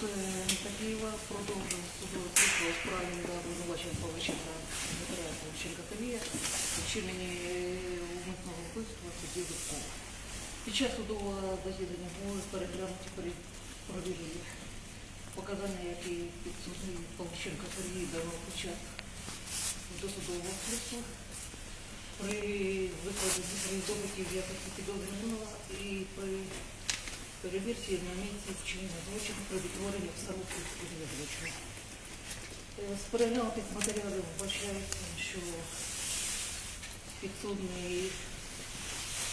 Суд Києва продовжив судове слідство у справі за обвинуваченням Павличенка Дмитра Павличенка Тавія у вчиненні умисного вбивства судді Зубкова. Під час судового засідання були переглянуті пере- провірені показання, які підсудний Павличенка Сергій давав під час досудового слідства при викладі при допитів в якості підозрюваного і при перевірці на місці вчинення злочину при відтворенні обстановки вчинення злочину. Е, З переглянутих матеріалів вбачається, що підсудний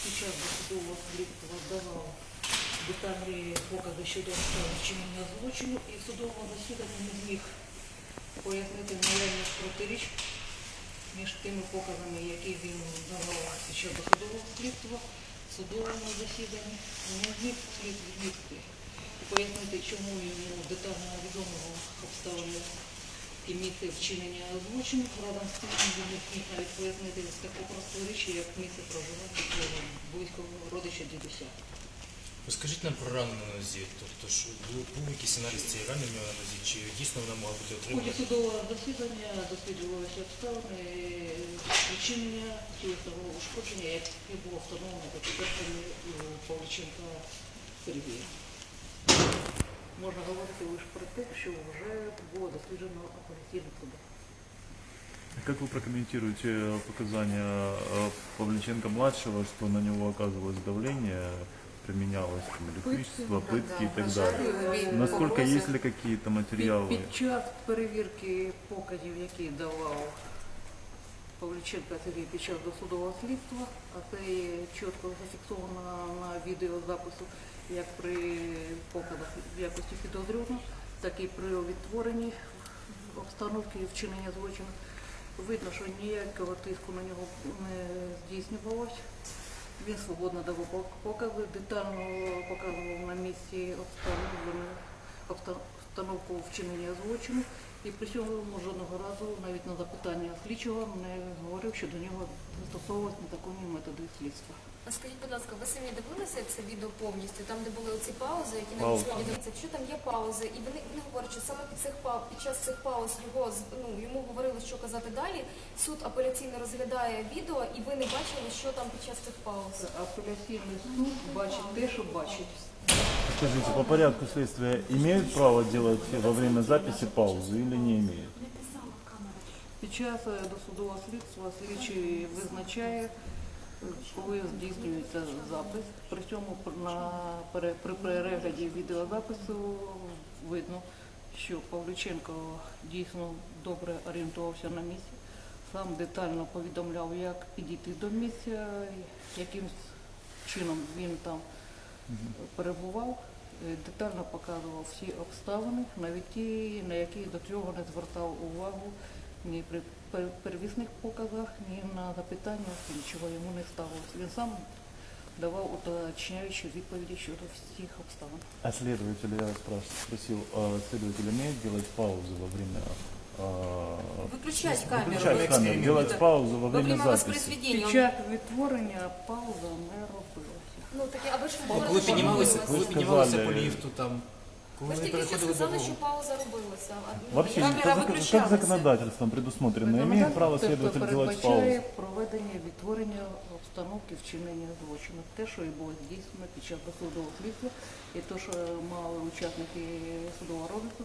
під час досудового слідства давав детальні покази щодо вчинення злочину і в судовому засіданні не зміг пояснити наявність протиріч між тими показами, які він давав під час досудового слідства, судовому засіданні, не міг слід відмітити і пояснити, чому йому детально відомо обставини і місце вчинення злочину. З тим він не зміг навіть пояснити таку просту річ, як місце проживання близького родича дідуся. Розкажіть нам про рану на нозі. Тобто, що був, був якийсь аналіз цієї рани в нього на нозі, чи дійсно вона могла бути В ході отримана? судового засідання досліджувалися обставини вчинення тілесного ушкодження, яке було встановлено експертами у Павличенка Сергія. Можна говорити лише про те, що вже було досліджено апеляційним судом. Как вы прокомментируете э, показания э, Павличенко-младшего, что на него оказывалось давление, применялось там, электричество, пытки и так далее? Насколько есть ли какие-то материалы? Під, під час перевірки показів, які давав Павліченко Сергій під час досудового слідства, а це є чітко зафіксовано на відеозапису, як при показах в якості підозрюваного, так і при відтворенні обстановки і вчинення злочину. Видно, що ніякого тиску на нього не здійснювалося. Він свободно давав покази, детально показував на місці обстановку вчинення злочину. І при цьому жодного разу навіть на запитання слідчого не говорив, що до нього застосовують незаконні методи слідства. А скажіть, будь ласка, ви самі дивилися це відео повністю? Там, де були оці паузи, які на Паузи. дивиться, що там є паузи, і вони, вони говорять, що саме під цих пау- під час цих пауз його з- ну йому говорили, що казати далі. Суд апеляційно розглядає відео, і ви не бачили, що там під час цих пауз. Апеляційний суд бачить те, що бачить. Скажите, по порядку следствия имеют право делать во время записи паузу или не имеют? Під час е, досудового слідства слідчий визначає, коли здійснюється запис. При цьому на при перегляді відеозапису видно, що Павлюченко дійсно добре орієнтувався на місці. Сам детально повідомляв, як підійти до місця, яким чином він там перебував, е, детально показував всі обставини, навіть ті, на які до цього не звертав увагу ні при пер- первісних показах, ні на запитання слідчого йому не ставилось. Він сам давав уточняючі відповіді щодо всіх обставин. А следователь, я вас спраш- спросил, а следователь имеет делать паузы во время... а, Выключать камеру. Выключать камеру, эксперимент. делать паузу во Во время время записи. воспроизведения. Під час відтворення пауза не робилася. Ну таке, а ви ж Коли говорили, що піднімалися, робилося. коли Ви піднімалися по сказали- ліфту, там, коли Ви ж вони тільки що переходили сказали, що пауза робилася. А, Вообще, Камера как, зак- выключалась. как законодательством предусмотрено, имеет право Тобто следователь делать передбачає паузу? проведення відтворення обстановки вчинення злочину. Те, що і було здійснено під час досудового слідства, і те, що мали учасники судового розгляду,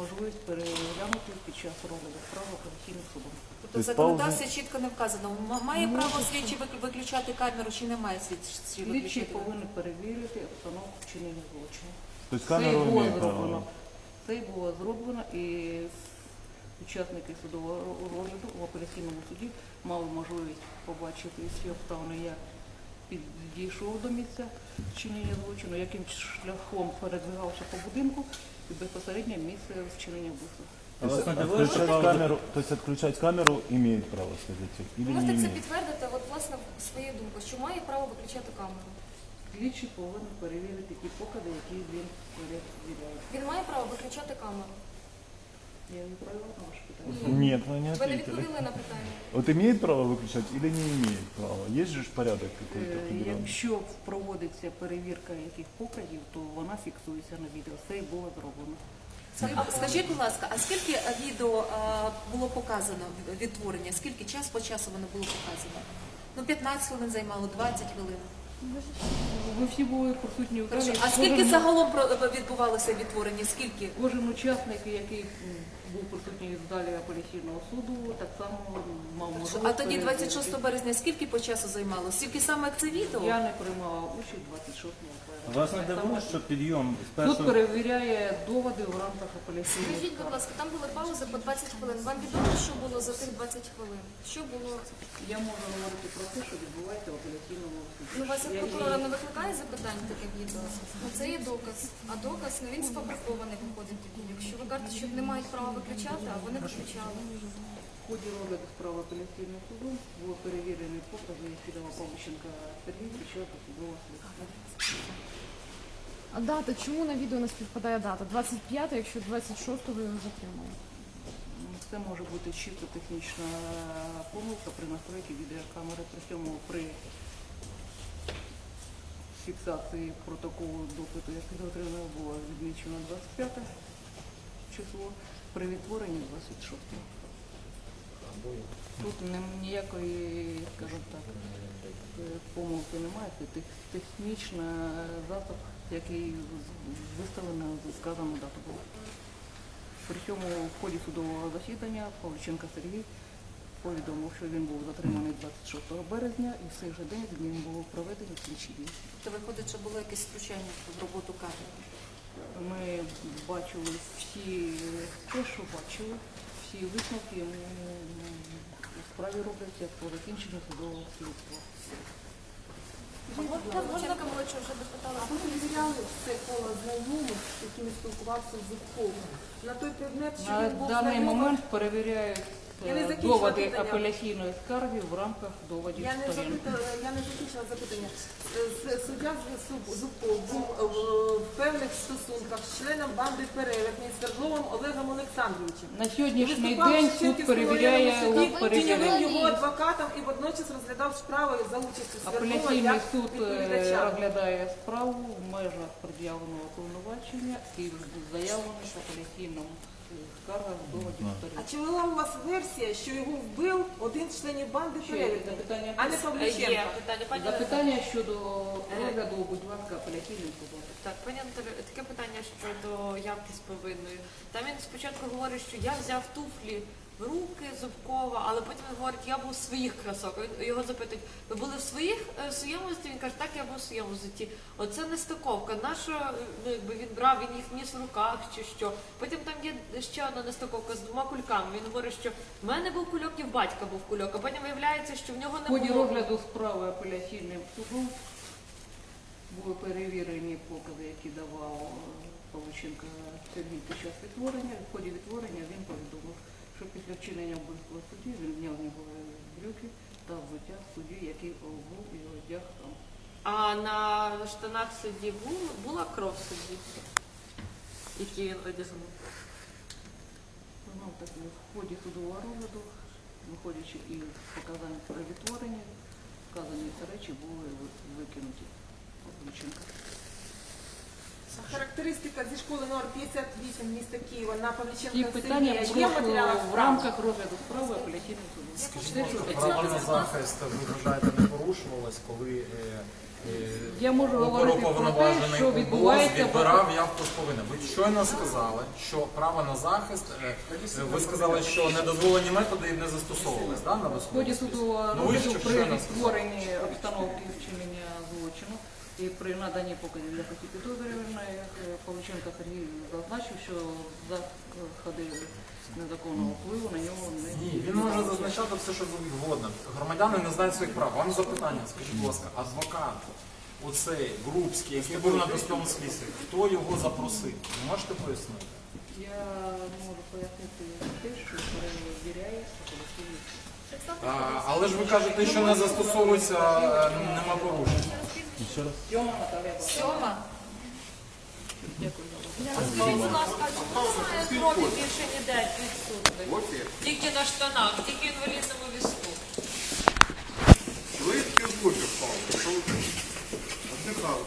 можливість переглянути під час розгляду справи апеляційним судом. Тобто в Тобто законодавстві чітко не вказано, м- має право слідчий вик- виключати камеру чи не має слідчий Слідчі виключати? повинні перевірити обстановку вчинення злочину. То есть Це і було зроблено. Це і було зроблено, і учасники судового розгляду в апеляційному суді мали можливість побачити всі обставини, як підійшов до місця вчинення злочину, яким шляхом передвигався по будинку і безпосередньо місце вчинення вбивства. То есть отключать камеру, то есть отключать камеру имеет право следователь или не можете це имеет? підтвердити, от власне свою думку, що має право виключати камеру. Слідчі повинні перевірити ті покази, які він перевіряє. Він має право виключати камеру. Я не поняла ваше питання. Нет, вы не Ви не ответили. відповіли на питання. Вот имеет право выключать или не имеет права? Есть же ж порядок какой-то Е, определенный? Якщо проводиться перевірка яких показів, то вона фіксується на відео. Це і було зроблено. А Скажіть, будь ласка, а скільки е, відео е, було показано в- відтворення? Скільки час по часу воно було показано? Ну, 15 хвилин займало, 20 хвилин. Ви всі були присутні у залі. А скільки Кожен- загалом про- відбувалося відтворення? Скільки? Кожен учасник, який м, був присутній в залі апеляційного суду, так само мав можливість. А тоді перевірити. 26 березня скільки по часу займало? Скільки саме це відео? Я не приймала участь 26 березня. Вас не дивує, що підйом з першого перевіряє доводи в рамках апеляційної Скажіть, будь ласка, там були паузи по 20 хвилин. Вам відомо, що було за тих 20 хвилин? Що було? Я можу говорити про те, що відбувається в апеляційному суді. Ну, вас як прокурора не викликає запитань таке відео? Ну це є доказ. А доказ ну він сфабрикований виходить тоді. Якщо ви кажете, що не мають права виключати, а вони виключали. В ході розгляду справи апеляційного суду були перевірені покази, дала Павлищенка Сергій під час судового слідства. А дата, чому на відео не співпадає дата? 25, якщо 26-го його затримали. Це може бути чисто технічна помилка при настройці відеокамери. При цьому при фіксації протоколу допиту, який отримав, було відмічено 25 число, при відтворенні 26. Тут ніякої, скажімо так, помилки немає. Це тех- технічний засоб, який виставлено з сказану дату був. При цьому в ході судового засідання Павліченко Сергій повідомив, що він був затриманий 26 березня і в цей же день з ним було проведено слідчі дії. То виходить, що було якесь втручання в роботу камери. Ми бачили всі те, що бачили, всі висновки йому у справі робляться по закінченню судового слідства. Павличенка що вже допитала. Ми перевіряли все коло знайомих, з якими спілкувався Зубков. На той предмет, що На він був даний знайомий, момент перевіряють Я не е, закінчила доводи питання. апеляційної скарги в рамках доводів я не сторін. запитала, я не закінчила запитання. Суддя з- Зубков був е, в в певних стосунках з членом банди перевертні Свердловим Олегом Олександровичем. На сьогоднішній Виступав день суд Шевченківському перевіряє районному суді, перевіряє. тіньовим його адвокатом і водночас розглядав справи за участю Свердлова Апеляційний як суд е, відповідача. розглядає справу в межах пред'явленого повноваження і заявлених в апеляційному е, скаргах доводів А чи була у вас версія, що його вбив один з членів банди Ще є перевертні, запитання? а не Павліченко? Є питання, пані Запитання щодо перегляду, будь ласка, апеляційним судом. Так, пані Анатолію, таке питання щодо явки з повинною. Там він спочатку говорить, що я взяв туфлі руки Зубкова, але потім він говорить, я був в своїх кросок. Він- Його запитують, ви були в своїх е, в своєму житті? Він каже, так, я був в своєму житті. Оце нестиковка. Нащо ну, якби він брав, він їх ніс в руках чи що. Потім там є ще одна нестиковка з двома кульками. Він говорить, що в мене був кульок і в батька був кульок, а потім виявляється, що в нього не ході було. розгляду справи апеляційним судом були перевірені покази, які давав е, Павличенко Сергій під час відтворення. В ході відтворення він повідомив, що після вчинення вбивства судді він зняв з нього брюки та взуття судді, який був і одяг там. А на штанах судді бу- була кров судді, які він одягнув. Ну, так, в ході судового розгляду, виходячи із показань про відтворення, вказані ці речі були ви- викинуті Павличенка. Характеристика зі школи номер 58 міста Києва на Павліченка питання Сергія є в матеріалах в справи? рамках розгляду справи апеляційним судом. Скажіть, будь ласка, Право на захист, ви вважаєте, не порушувалось, коли е, е, Я можу говорити про те, оперуповноважений що відбувається відбирав явку з повинна. Ви щойно сказали, що право на захист, е, е, ви сказали, що недозволені методи не застосовувались, да, на в ході досудовому слідстві? судового Ну, ви розгляду при створенні обстановки вчинення злочину і при наданні показів якості підозрюваної Павличенко Сергій зазначив, що заходи незаконного впливу на нього не Ні, він може зазначати все, що завгодно. Громадяни не знають своїх прав. Вам запитання, скажіть, будь ласка, адвокат, оцей Групський, який був на досудовому слідстві, хто його запросив? Ви можете пояснити? Я можу пояснити те, що перевіряє. А, але ж ви кажете, що не застосовується, е, нема порушень. Ще раз. Сьома. Дякую. У нас а чому немає більше ніде відсутки? Тільки на штанах, тільки інвалідному візку. Швидко дуже впав. Отдихав.